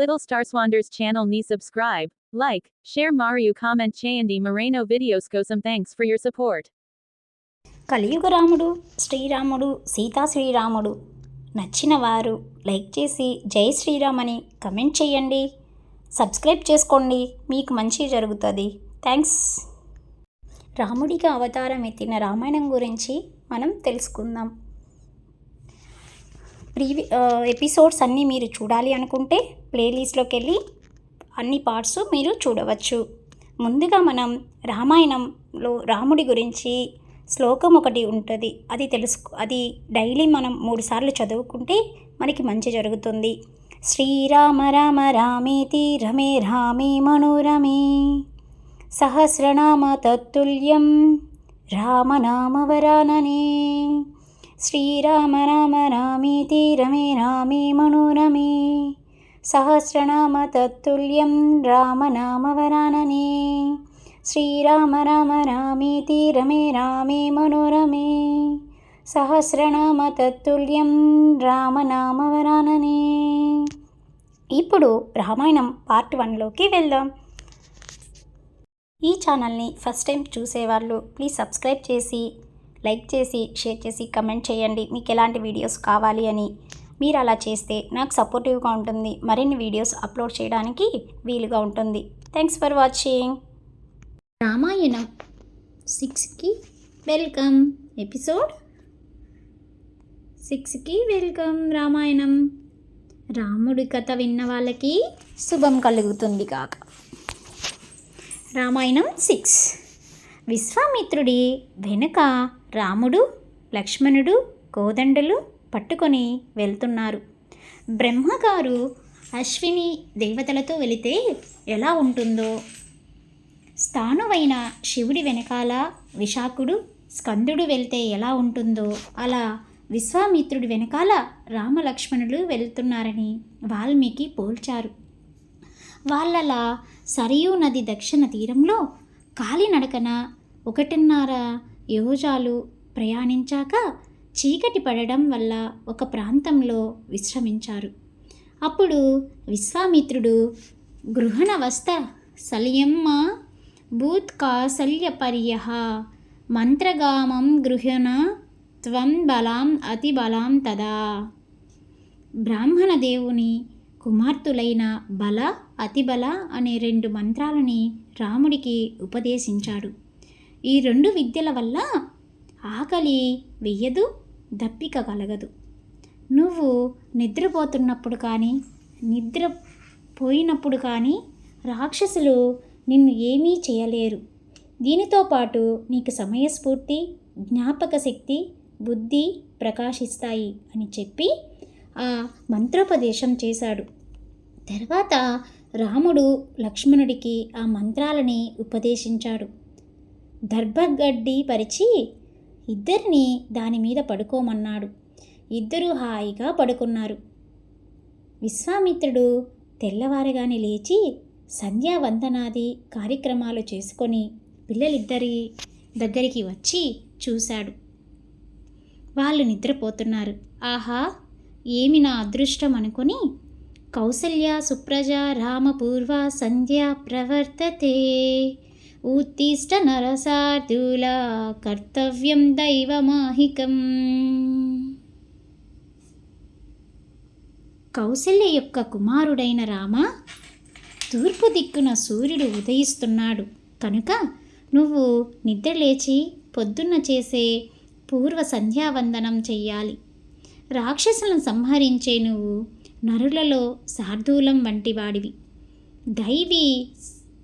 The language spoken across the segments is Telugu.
Little Starswander's channel ni subscribe, like, share Mario comment చేయండి Moreno videos కోసం thanks for your support. కలియుగ రాముడు శ్రీరాముడు సీతా శ్రీరాముడు. నచ్చిన వారు లైక్ చేసి జై శ్రీరామ్ అని కమెంట్ చేయండి. సబ్స్క్రైబ్ చేసుకోండి మీకు మంచి జరుగుతుంది. థ్యాంక్స్ రాముడిగా అవతారం ఎత్తిన రామాయణం గురించి మనం తెలుసుకుందాం. ప్రీవి ఎపిసోడ్స్ అన్నీ మీరు చూడాలి అనుకుంటే ప్లేలిస్ట్లోకి వెళ్ళి అన్ని పార్ట్స్ మీరు చూడవచ్చు. ముందుగా మనం రామాయణంలో రాముడి గురించి శ్లోకం ఒకటి ఉంటుంది. అది తెలుసు అది డైలీ మనం మూడు సార్లు చదువుకుంటే మనకి మంచి జరుగుతుంది. శ్రీరామ రామ రామేతి రమే రామే మనోరమే. సహస్రనామ తత్తుల్యం రామనామవరాననే శ్రీరామ రామ రామేతి రమే రామే మనోరమే సహస్రనామ తత్తుల్యం రామనామవరాననే శ్రీరామ రామ రామేతి రమే రామే మనోరమే సహస్రనామ తత్తుల్యం రామనామవరాననే ఇప్పుడు రామాయణం పార్ట్ వన్లోకి వెళ్దాం. ఈ ఛానల్ని ఫస్ట్ టైం చూసేవాళ్ళు ప్లీజ్ సబ్స్క్రైబ్ చేసి లైక్ చేసి షేర్ చేసి కమెంట్ చేయండి. మీకు ఎలాంటి వీడియోస్ కావాలి అని. మీరు అలా చేస్తే నాకు సపోర్టివ్గా ఉంటుంది. మరిన్ని వీడియోస్ అప్లోడ్ చేయడానికి వీలుగా ఉంటుంది. Thanks for watching. రామాయణం సిక్స్కి వెల్కమ్. ఎపిసోడ్ సిక్స్కి వెల్కమ్. రామాయణం రాముడి కథ విన్న వాళ్ళకి శుభం కలుగుతుంది కాక రామాయణం సిక్స్. విశ్వామిత్రుడి వెనుక రాముడు లక్ష్మణుడు కోదండలు పట్టుకొని వెళ్తున్నారు. బ్రహ్మగారు అశ్విని దేవతలతో వెళితే ఎలా ఉంటుందో? స్థానువైన శివుడి వెనకాల విశాఖుడు స్కందుడు వెళ్తే ఎలా ఉంటుందో? అలా విశ్వామిత్రుడి వెనకాల రామలక్ష్మణులు వెళ్తున్నారని వాల్మీకి పోల్చారు. వాళ్ళలా సరియూ నది దక్షిణ తీరంలో కాలినడకన ఒకటిన్నర యోజాలు ప్రయాణించాక చీకటి పడడం వల్ల ఒక ప్రాంతంలో విశ్రమించారు. అప్పుడు విశ్వామిత్రుడు గృహణవస్థ సలియమ్మ భూత్ కాసల్యపర్య మంత్రగామం గృహణ త్వం బలాం అతి బలాం తదా. బ్రాహ్మణ దేవుని కుమార్తెలైన బల అతిబల అనే రెండు మంత్రాలని రాముడికి ఉపదేశించాడు. ఈ రెండు విద్యల వల్ల ఆకలి వెయ్యదు దప్పిక కలగదు. నువ్వు నిద్రపోతున్నప్పుడు కానీ నిద్రపోయినప్పుడు కానీ రాక్షసులు నిన్ను ఏమీ చేయలేరు. దీనితో పాటు నీకు సమయస్ఫూర్తి జ్ఞాపక శక్తి బుద్ధి ప్రకాశిస్తాయి అని చెప్పి ఆ మంత్రోపదేశం చేశాడు. తర్వాత రాముడు లక్ష్మణుడికి ఆ మంత్రాలని ఉపదేశించాడు. దర్భగడ్డి పరిచి ఇద్దరిని దాని మీద పడుకోమన్నాడు. ఇద్దరూ హాయిగా పడుకున్నారు. విశ్వామిత్రుడు తెల్లవారగానే లేచి సంధ్యావందనాది కార్యక్రమాలు చేసుకొని పిల్లలిద్దరి దగ్గరికి వచ్చి చూశాడు. వాళ్ళు నిద్రపోతున్నారు. ఆహా ఏమి నా అదృష్టం అనుకొని కౌసల్య సుప్రజ రామపూర్వ సంధ్య ప్రవర్తతే ఉత్తిష్ట నరసార్థుల కర్తవ్యం దైవమాహికం. కౌసల్య యొక్క కుమారుడైన రామ తూర్పు దిక్కున సూర్యుడు ఉదయిస్తున్నాడు. కనుక నువ్వు నిద్రలేచి పొద్దున్న చేసే పూర్వ సంధ్యావందనం చెయ్యాలి. రాక్షసులను సంహరించే నువ్వు నరులలో శార్దూలం వంటి వాడివి దైవీ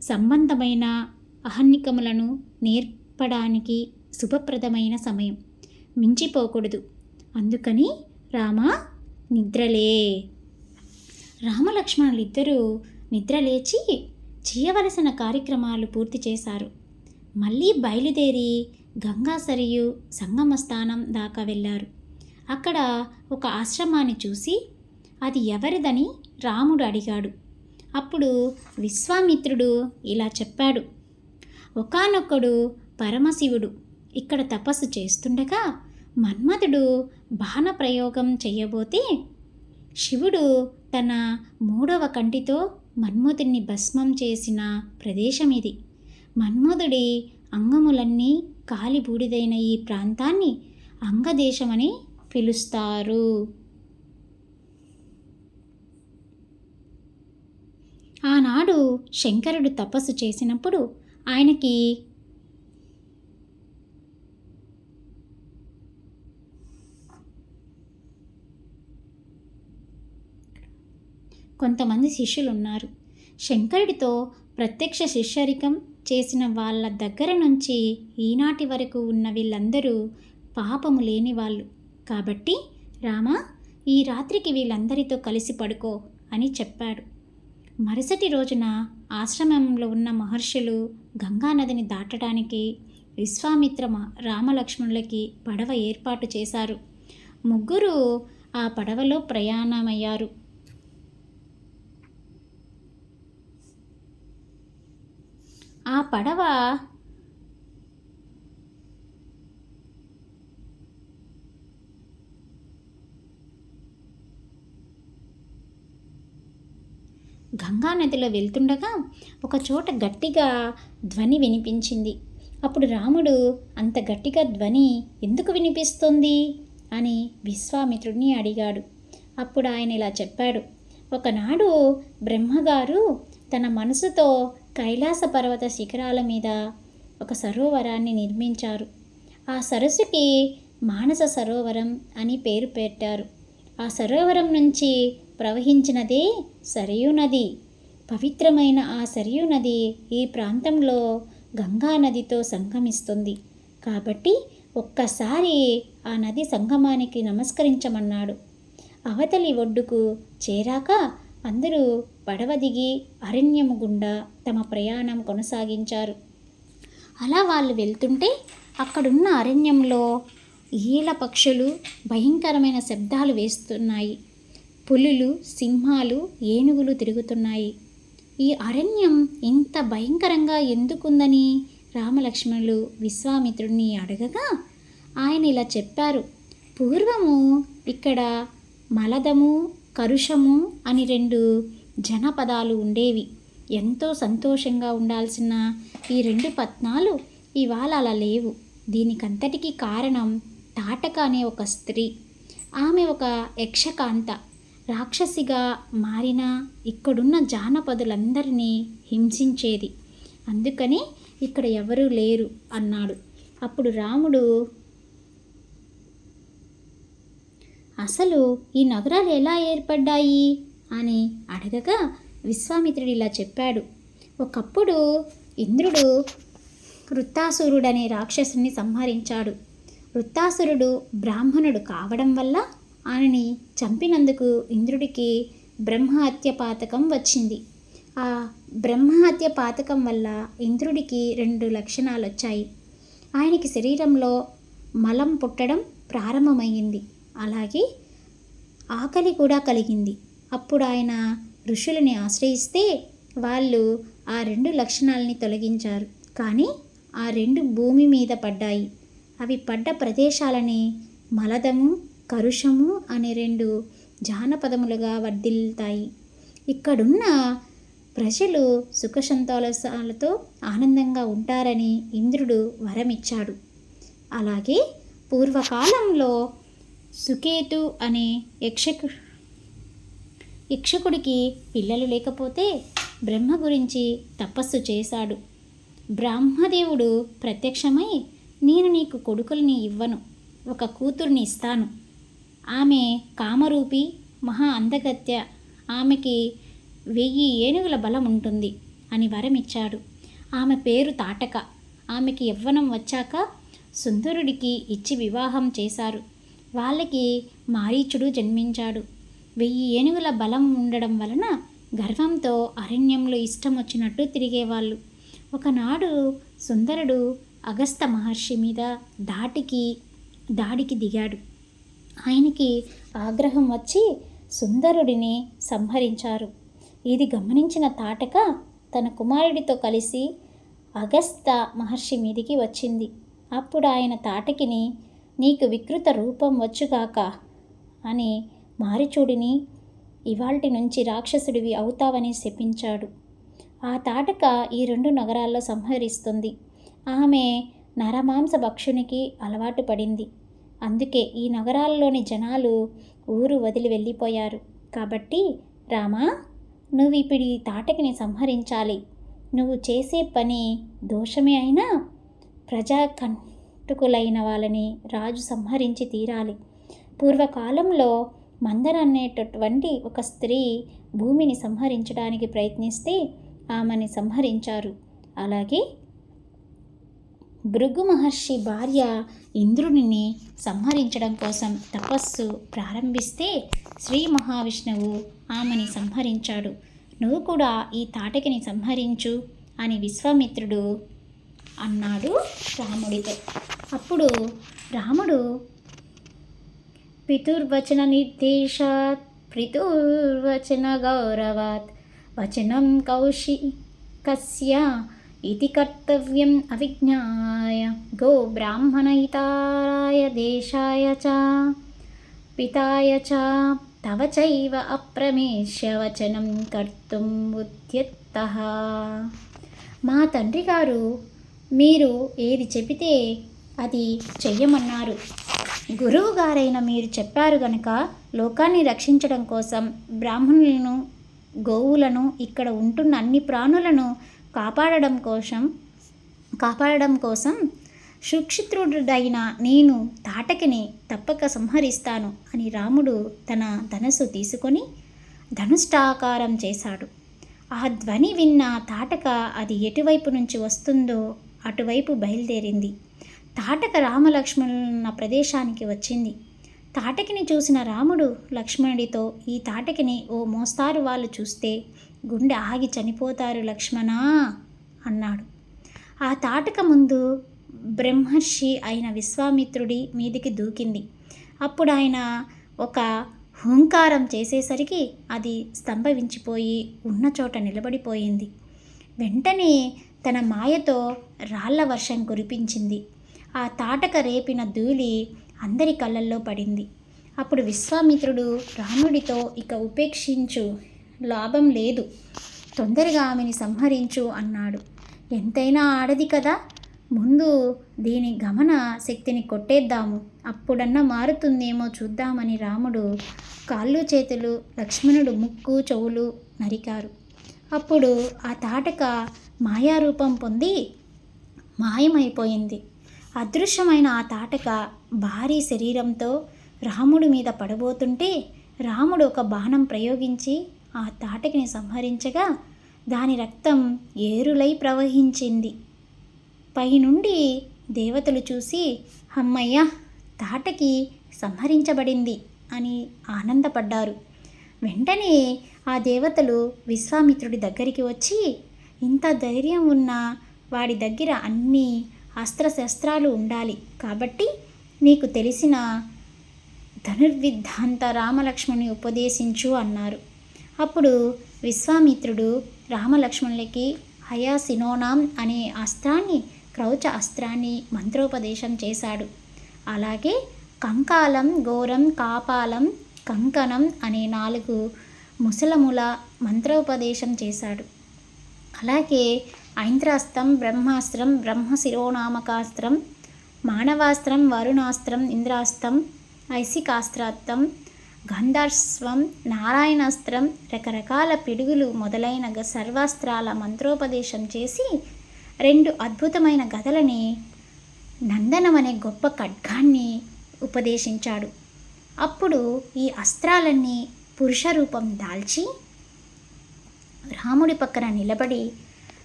సంబంధమైన అహన్నికములను నేర్పడానికి శుభప్రదమైన సమయం. మించిపోకూడదు. అందుకని రామ నిద్రలే. రామలక్ష్మణులిద్దరూ నిద్రలేచి చేయవలసిన కార్యక్రమాలు పూర్తి చేశారు. మళ్ళీ బయలుదేరి గంగా సరియు సంగమ స్థానం దాకా వెళ్ళారు. అక్కడ ఒక ఆశ్రమాన్ని చూసి అది ఎవరిదని రాముడు అడిగాడు. అప్పుడు విశ్వామిత్రుడు ఇలా చెప్పాడు. ఒకనొకడు పరమశివుడు. ఇక్కడ తపస్సు చేస్తుండగా మన్మథుడు బాణ ప్రయోగం చేయబోతే శివుడు తన మూడవ కంటితో మన్మధుడిని భస్మం చేసిన ప్రదేశం ఇది మన్మధుడి అంగములన్నీ కాలిబూడిదైన ఈ ప్రాంతాన్ని అంగదేశమని పిలుస్తారు. ఆనాడు శంకరుడు తపస్సు చేసినప్పుడు ఆయనకి కొంతమంది శిష్యులు ఉన్నారు శంకరుడితో ప్రత్యక్ష శిష్యరికం చేసిన వాళ్ళ దగ్గర నుంచి ఈనాటి వరకు ఉన్న వీళ్ళందరూ పాపము లేని వాళ్ళు. కాబట్టి రామా ఈ రాత్రికి వీళ్ళందరితో కలిసి పడుకో అని చెప్పాడు. మరుసటి రోజున ఆశ్రమంలో ఉన్న మహర్షులు గంగానదిని దాటడానికి విశ్వామిత్ర రామలక్ష్మణులకి పడవ ఏర్పాటు చేశారు. ముగ్గురు ఆ పడవలో ప్రయాణమయ్యారు. ఆ పడవ గంగా నదిలో వెళ్తుండగా ఒక చోట గట్టిగా ధ్వని వినిపించింది. అప్పుడు రాముడు అంత గట్టిగా ధ్వని ఎందుకు వినిపిస్తుంది? అని విశ్వామిత్రుడిని అడిగాడు. అప్పుడు ఆయన ఇలా చెప్పాడు ఒకనాడు బ్రహ్మగారు తన మనసుతో కైలాస పర్వత శిఖరాల మీద ఒక సరోవరాన్ని నిర్మించారు. ఆ సరస్సుకి మానస సరోవరం అని పేరు పెట్టారు. ఆ సరోవరం నుంచి ప్రవహించినదే సరియు నది. పవిత్రమైన ఆ సరియు నది ఈ ప్రాంతంలో గంగా నదితో సంగమిస్తుంది. కాబట్టి ఒక్కసారి ఆ నది సంగమానికి నమస్కరించమన్నాడు. అవతలి ఒడ్డుకు చేరాక అందరూ పడవ దిగి అరణ్యము గుండా తమ ప్రయాణం కొనసాగించారు. అలా వాళ్ళు వెళ్తుంటే అక్కడున్న అరణ్యంలో ఈల పక్షులు భయంకరమైన శబ్దాలు వేస్తున్నాయి. పులులు సింహాలు ఏనుగులు తిరుగుతున్నాయి. ఈ అరణ్యం ఇంత భయంకరంగా ఎందుకుందని రామలక్ష్మణులు విశ్వామిత్రుడిని అడగగా ఆయన ఇలా చెప్పారు. పూర్వము ఇక్కడ మలదము కరుషము అని రెండు జనపదాలు ఉండేవి. ఎంతో సంతోషంగా ఉండాల్సిన ఈ రెండు పత్నాలు ఇవాళ అలా లేవు. దీనికంతటికీ కారణం తాటక అనే ఒక స్త్రీ. ఆమె ఒక యక్షకాంత. రాక్షసిగా మారిన ఇక్కడున్న జానపదులందరినీ హింసించేది. అందుకని ఇక్కడ ఎవరూ లేరు అన్నాడు. అప్పుడు రాముడు అసలు ఈ నగరాలు ఎలా ఏర్పడ్డాయి? అని అడగగా విశ్వామిత్రుడు ఇలా చెప్పాడు. ఒకప్పుడు ఇంద్రుడు వృత్తాసురుడనే రాక్షసుని సంహరించాడు. వృత్తాసురుడు బ్రాహ్మణుడు కావడం వల్ల ఆయనని చంపినందుకు ఇంద్రుడికి బ్రహ్మహత్య పాతకం వచ్చింది. ఆ బ్రహ్మహత్య పాతకం వల్ల ఇంద్రుడికి రెండు లక్షణాలు వచ్చాయి ఆయనకి శరీరంలో మలం పుట్టడం ప్రారంభమైంది. అలాగే ఆకలి కూడా కలిగింది. అప్పుడు ఆయన ఋషులని ఆశ్రయిస్తే వాళ్ళు ఆ రెండు లక్షణాలని తొలగించారు. కానీ ఆ రెండు భూమి మీద పడ్డాయి. అవి పడ్డ ప్రదేశాలని మలదము కరుషము అనే రెండు జానపదములుగా వర్ధిల్తాయి ఇక్కడున్న ప్రజలు సుఖసంతోషాలతో ఆనందంగా ఉంటారని ఇంద్రుడు వరమిచ్చాడు. అలాగే పూర్వకాలంలో సుకేతు అనే యక్షకు యక్షకుడికి పిల్లలు లేకపోతే బ్రహ్మ గురించి తపస్సు చేశాడు. బ్రహ్మదేవుడు ప్రత్యక్షమై నేను నీకు కొడుకుల్ని ఇవ్వను ఒక కూతుర్ని ఇస్తాను ఆమె కామరూపి మహా అందగత్య ఆమెకి వెయ్యి ఏనుగుల బలం ఉంటుంది అని వరమిచ్చాడు. ఆమె పేరు తాటక. ఆమెకి యవ్వనం వచ్చాక సుందరుడికి ఇచ్చి వివాహం చేశారు. వాళ్ళకి మారీచుడు జన్మించాడు. వెయ్యి ఏనుగుల బలం ఉండడం వలన గర్వంతో అరణ్యంలో ఇష్టం వచ్చినట్టు తిరిగేవాళ్ళు. ఒకనాడు సుందరుడు అగస్త మహర్షి మీద దాటికి దాడికి దిగాడు. ఆయనకి ఆగ్రహం వచ్చి సుందరుడిని సంహరించారు. ఇది గమనించిన తాటక తన కుమారుడితో కలిసి అగస్త మహర్షి మీదికి వచ్చింది. అప్పుడు ఆయన తాటకిని నీకు వికృత రూపం వచ్చుగాక అని మారిచూడిని ఇవాల్టి నుంచి రాక్షసుడివి అవుతావని శపించాడు. ఆ తాటక ఈ రెండు నగరాల్లో సంహరిస్తుంది. ఆమె నరమాంస భక్షునికి అలవాటు పడింది. అందుకే ఈ నగరాల్లోని జనాలు ఊరు వదిలి వెళ్ళిపోయారు. కాబట్టి రామా నువ్వు ఇప్పుడు ఈ తాటకిని సంహరించాలి. నువ్వు చేసే పని దోషమే అయినా ప్రజా కంటుకులైన వాళ్ళని రాజు సంహరించి తీరాలి. పూర్వకాలంలో మందర అనేటటువంటి ఒక స్త్రీ భూమిని సంహరించడానికి ప్రయత్నిస్తే ఆమెని సంహరించారు. అలాగే భృగు మహర్షి భార్య ఇంద్రుడిని సంహరించడం కోసం తపస్సు ప్రారంభిస్తే శ్రీ మహావిష్ణువు ఆమెని సంహరించాడు. నువ్వు కూడా ఈ తాటకిని సంహరించు అని విశ్వామిత్రుడు అన్నాడు రాముడితో. అప్పుడు రాముడు పితుర్వచన నిర్దేశాత్ పితుర్వచన గౌరవాత్ వచనం కౌశి కౌశికస్య ఇది కర్తవ్యం అవిజ్ఞాయ గో బ్రాహ్మణయితాయ దేశాయ చ పితాయ చ తవ చైవ అప్రమేష్య వచనం కర్తుం ఉద్యత్తః మా తండ్రి గారు మీరు ఏది చెబితే అది చెయ్యమన్నారు. గురువు గారైన మీరు చెప్పారు గనక లోకాన్ని రక్షించడం కోసం బ్రాహ్మణులను గోవులను ఇక్కడ ఉంటున్న అన్ని ప్రాణులను కాపాడడం కోసం కాపాడడం కోసం సుక్షిత్రుడైన నేను తాటకిని తప్పక సంహరిస్తాను అని రాముడు తన ధనస్సు తీసుకొని ధనుష్టాకారం చేశాడు. ఆ ధ్వని విన్న తాటక అది ఎటువైపు నుంచి వస్తుందో అటువైపు బయలుదేరింది. తాటక రామలక్ష్మణులున్న ప్రదేశానికి వచ్చింది. తాటకిని చూసిన రాముడు లక్ష్మణుడితో ఈ తాటకిని ఓ మోస్తారు వాళ్ళు చూస్తే గుండె ఆగి చనిపోతారు లక్ష్మణా అన్నాడు. ఆ తాటక ముందు బ్రహ్మర్షి అయిన విశ్వామిత్రుడి మీదికి దూకింది. అప్పుడు ఆయన ఒక హుంకారం చేసేసరికి అది స్తంభవించిపోయి ఉన్న చోట నిలబడిపోయింది. వెంటనే తన మాయతో రాళ్ళ వర్షం కురిపించింది. ఆ తాటక రేపిన ధూళి అందరి కళ్ళల్లో పడింది. అప్పుడు విశ్వామిత్రుడు రాముడితో ఇక ఉపేక్షించు లాభం లేదు. తొందరగా ఆమెని సంహరించు అన్నాడు. ఎంతైనా ఆడది కదా. ముందు దీని గమన శక్తిని కొట్టేద్దాము. అప్పుడన్నా మారుతుందేమో చూద్దామని రాముడు కాళ్ళు చేతులు లక్ష్మణుడు ముక్కు చెవులు నరికారు. అప్పుడు ఆ తాటక మాయారూపం పొంది మాయమైపోయింది. అదృశ్యమైన ఆ తాటక భారీ శరీరంతో రాముడి మీద పడబోతుంటే రాముడు ఒక బాణం ప్రయోగించి ఆ తాటకిని సంహరించగా దాని రక్తం ఏరులై ప్రవహించింది. పైనుండి దేవతలు చూసి అమ్మయ్య తాటకి సంహరించబడింది అని ఆనందపడ్డారు. వెంటనే ఆ దేవతలు విశ్వామిత్రుడి దగ్గరికి వచ్చి ఇంత ధైర్యం ఉన్న వాడి దగ్గర అన్ని అస్త్రశస్త్రాలు ఉండాలి. కాబట్టి నీకు తెలిసిన ధనుర్విద్ధాంత రామలక్ష్మణి ఉపదేశించు అన్నారు. అప్పుడు విశ్వామిత్రుడు రామలక్ష్మణులకి హయాసినోనాం అనే అస్త్రాన్ని క్రౌచ అస్త్రాన్ని మంత్రోపదేశం చేశాడు. అలాగే కంకాలం ఘోరం కాపాలం కంకణం అనే నాలుగు ముసలముల మంత్రోపదేశం చేశాడు. అలాగే ఐంద్రాస్త్రం బ్రహ్మాస్త్రం బ్రహ్మశిరోనామకాస్త్రం మానవాస్త్రం వరుణాస్త్రం ఇంద్రాస్త్రం ఐసికాస్త్రాస్త్రం గంధర్స్వం నారాయణాస్త్రం రకరకాల పిడుగులు మొదలైన గ- సర్వాస్త్రాల మంత్రోపదేశం చేసి రెండు అద్భుతమైన గదలని నందనం అనే గొప్ప ఖడ్గాన్ని ఉపదేశించాడు. అప్పుడు ఈ అస్త్రాలన్నీ పురుష రూపం దాల్చి రాముడి పక్కన నిలబడి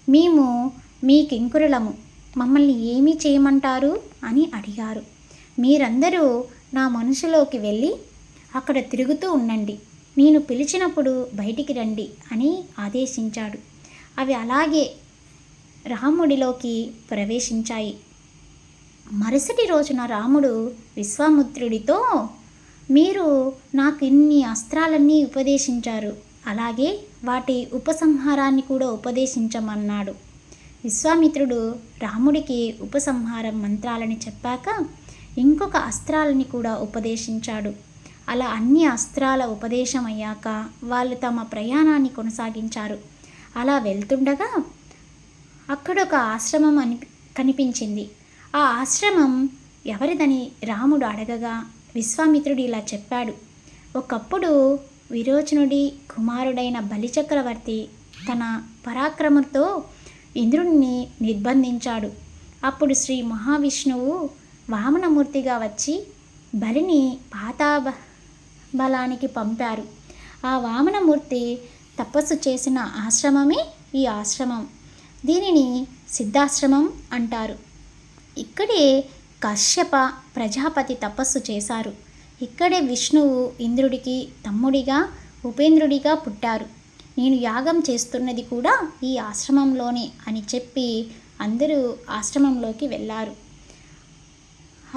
మేము మీ కింకురులము మమ్మల్ని ఏమి చేయమంటారు? అని అడిగారు. మీరందరూ నా మనసులోకి వెళ్ళి అక్కడ తిరుగుతూ ఉండండి. నేను పిలిచినప్పుడు బయటికి రండి అని ఆదేశించాడు. అవి అలాగే రాముడిలోకి ప్రవేశించాయి. మరుసటి రోజున రాముడు విశ్వామిత్రుడితో మీరు నాకు ఇన్ని అస్త్రాలన్నీ ఉపదేశించారు. అలాగే వాటి ఉపసంహారాన్ని కూడా ఉపదేశించమన్నాడు. విశ్వామిత్రుడు రాముడికి ఉపసంహారం మంత్రాలని చెప్పాక ఇంకొక అస్త్రాలని కూడా ఉపదేశించాడు. అలా అన్ని అస్త్రాల ఉపదేశం అయ్యాక వాళ్ళు తమ ప్రయాణాన్ని కొనసాగించారు. అలా వెళ్తుండగా అక్కడ ఒక ఆశ్రమం అని కనిపించింది. ఆ ఆశ్రమం ఎవరిదని రాముడు అడగగా విశ్వామిత్రుడు ఇలా చెప్పాడు. ఒకప్పుడు విరోచనుడి కుమారుడైన బలిచక్రవర్తి తన పరాక్రమంతో ఇంద్రుణ్ణి నిర్బంధించాడు. అప్పుడు శ్రీ మహావిష్ణువు వామనమూర్తిగా వచ్చి బలిని పాతాబ బలానికి పంపారు. ఆ వామనమూర్తి తపస్సు చేసిన ఆశ్రమమే ఈ ఆశ్రమం. దీనిని సిద్ధాశ్రమం అంటారు. ఇక్కడే కశ్యప ప్రజాపతి తపస్సు చేశారు. ఇక్కడే విష్ణువు ఇంద్రుడికి తమ్ముడిగా ఉపేంద్రుడిగా పుట్టారు. నేను యాగం చేస్తున్నది కూడా ఈ ఆశ్రమంలోనే అని చెప్పి అందరూ ఆశ్రమంలోకి వెళ్ళారు.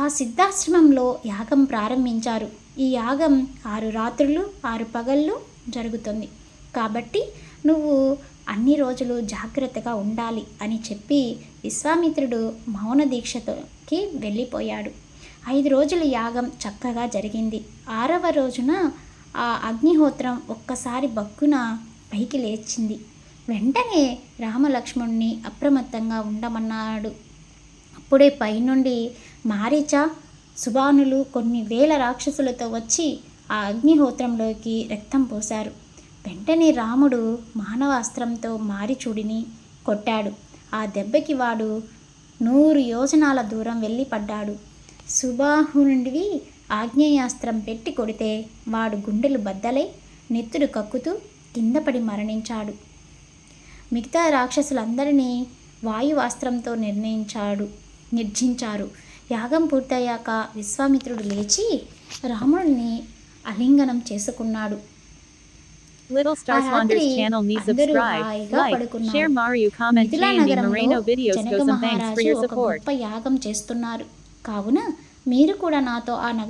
ఆ సిద్ధాశ్రమంలో యాగం ప్రారంభించారు. ఈ యాగం ఆరు రాత్రులు ఆరు పగళ్ళు జరుగుతుంది. కాబట్టి నువ్వు అన్ని రోజులు జాగ్రత్తగా ఉండాలి అని చెప్పి విశ్వామిత్రుడు మౌన దీక్షతోకి వెళ్ళిపోయాడు. ఐదు రోజుల యాగం చక్కగా జరిగింది. ఆరవ రోజున ఆ అగ్నిహోత్రం ఒక్కసారి బగ్గున పైకి లేచింది. వెంటనే రామలక్ష్మణ్ణి అప్రమత్తంగా ఉండమన్నాడు. అప్పుడే పైనుండి మారీచ సుబానులు కొన్ని వేల రాక్షసులతో వచ్చి ఆ అగ్నిహోత్రంలోకి రక్తం పోశారు. వెంటనే రాముడు మానవాస్త్రంతో మారిచూడిని కొట్టాడు. ఆ దెబ్బకి వాడు నూరు యోజనాల దూరం వెళ్ళి పడ్డాడు. సుబాహునుడివి ఆగ్నేయాస్త్రం పెట్టి కొడితే వాడు గుండెలు బద్దలై నెత్తుడు కక్కుతూ కిందపడి మరణించాడు. మిగతా రాక్షసులందరినీ వాయువాస్త్రంతో నిర్ణయించాడు నిర్జించారు. యాగం పూర్తయ్యాక విశ్వామిత్రుడు లేచి రాముడిని అలింగనం చేసుకున్నాడు Little Star ఆ Swander's రాత్రి channel needs subscribe, like, share Mario comment Chandy Moreno videos Janaka go some thanks for your support. యాగం చేస్తున్నారు కావున మీరు కూడా నాతో ఆ నగర